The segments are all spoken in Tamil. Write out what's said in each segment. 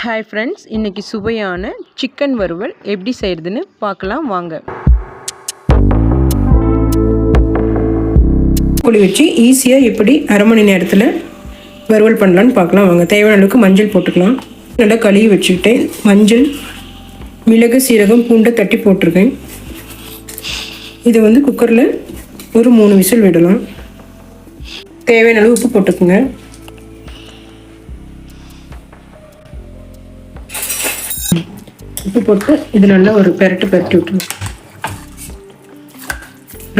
ஹாய் ஃப்ரெண்ட்ஸ் இன்றைக்கி சுவையான சிக்கன் வறுவல் எப்படி செய்கிறதுன்னு பார்க்கலாம் வாங்க. புளி வச்சு ஈஸியாக எப்படி அரை மணி நேரத்தில் வறுவல் பண்ணலான்னு பார்க்கலாம். வாங்க தேவையான அளவுக்கு மஞ்சள் போட்டுக்கலாம். நல்லா கழுவி வச்சுக்கிட்டேன். மஞ்சள் மிளகு சீரகம் பூண்டை தட்டி போட்டிருக்கேன். இதை வந்து குக்கரில் ஒரு மூணு விசில் விடலாம். தேவையான அளவு உப்பு போட்டுக்கோங்க. உப்பு போட்டு இது நல்லா ஒரு பெரட்டு பெரட்டி விட்டுருங்க.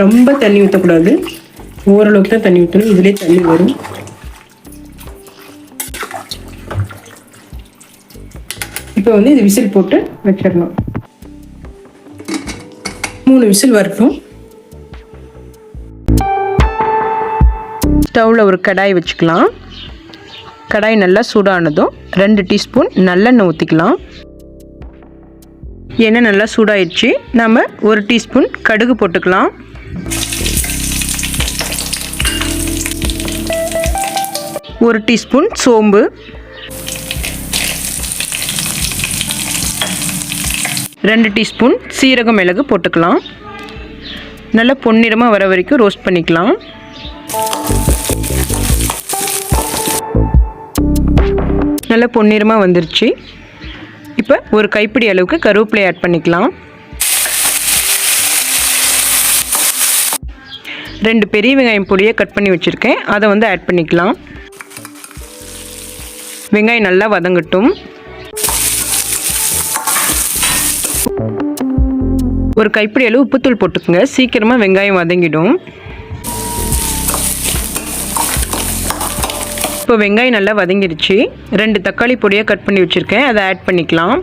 ரொம்ப தண்ணி ஊற்றக்கூடாது ஓரளவுக்கு தான் தண்ணி ஊற்றணும் இதுலேயே தண்ணி வரும். இப்போ வந்து இது விசில் போட்டு வச்சிடணும். மூணு விசில் வரட்டும். ஸ்டவ்வில் ஒரு கடாய் வச்சுக்கலாம். கடாய் நல்லா சூடானதும் ரெண்டு டீஸ்பூன் நல்லெண்ணெய் ஊற்றிக்கலாம் எண்ணெய் நல்லா சூடாயிடுச்சு. நம்ம ஒரு டீஸ்பூன் கடுகு போட்டுக்கலாம். ஒரு டீஸ்பூன் சோம்பு. ரெண்டு டீஸ்பூன் சீரக மிளகு போட்டுக்கலாம். நல்லா பொன்னிறமாக வர வரைக்கும் ரோஸ்ட் பண்ணிக்கலாம். நல்லா பொன்னிறமாக வந்துருச்சு. இப்போ ஒரு கைப்பிடி அளவுக்கு கருவேப்பிலை ஆட் பண்ணிக்கலாம். ரெண்டு பெரிய வெங்காயம் பொடியை கட் பண்ணி வச்சுருக்கேன். அதை வந்து ஆட் பண்ணிக்கலாம். வெங்காயம் நல்லா வதங்கட்டும். ஒரு கைப்பிடி அளவு உப்புத்தூள் போட்டுக்கோங்க. சீக்கிரமாக வெங்காயம் வதங்கிடும். இப்போ வெங்காயம் நல்லா வதங்கிடுச்சு. ரெண்டு தக்காளி பொடியாக கட் பண்ணி வச்சுருக்கேன். அதை ஆட் பண்ணிக்கலாம்.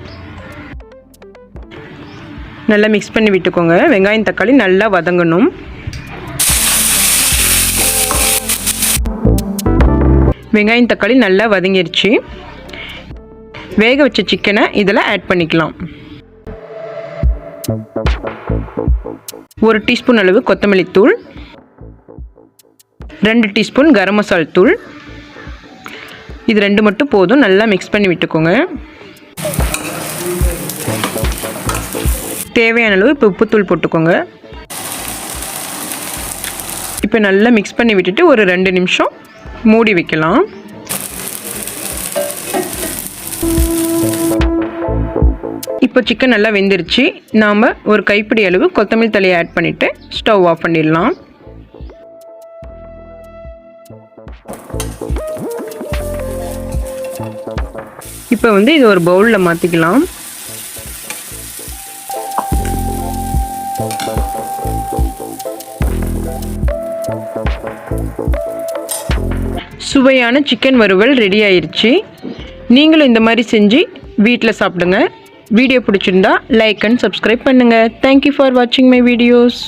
நல்லா மிக்ஸ் பண்ணி விட்டுக்கோங்க. வெங்காயம் தக்காளி நல்லா வதங்கணும். வெங்காயம் தக்காளி நல்லா வதங்கிடுச்சு. வேக வச்ச சிக்கனை இதில் ஆட் பண்ணிக்கலாம். ஒரு டீஸ்பூன் அளவு கொத்தமல்லி தூள். ரெண்டு டீஸ்பூன் கரம் மசால் தூள். இது ரெண்டு மட்டும் போதும். நல்லா மிக்ஸ் பண்ணி விட்டுக்கோங்க. தேவையான அளவு இப்போ உப்புத்தூள் போட்டுக்கோங்க. இப்போ நல்லா மிக்ஸ் பண்ணி விட்டுட்டு ஒரு ரெண்டு நிமிஷம் மூடி வைக்கலாம். இப்போ சிக்கன் நல்லா வெந்துருச்சு. நாம் ஒரு கைப்பிடி அளவு கொத்தமல்லி தலையை ஆட் பண்ணிவிட்டு ஸ்டவ் ஆஃப் பண்ணிடலாம். இப்போ வந்து இது ஒரு பவுலில் மாற்றிக்கலாம் சுவையான சிக்கன் வறுவல் ரெடி ஆயிடுச்சு நீங்களும் இந்த மாதிரி செஞ்சு வீட்டில் சாப்பிடுங்க. வீடியோ பிடிச்சிருந்தா லைக் அண்ட் சப்ஸ்கிரைப் பண்ணுங்கள் தேங்க்யூ ஃபார் வாட்சிங் மை வீடியோஸ்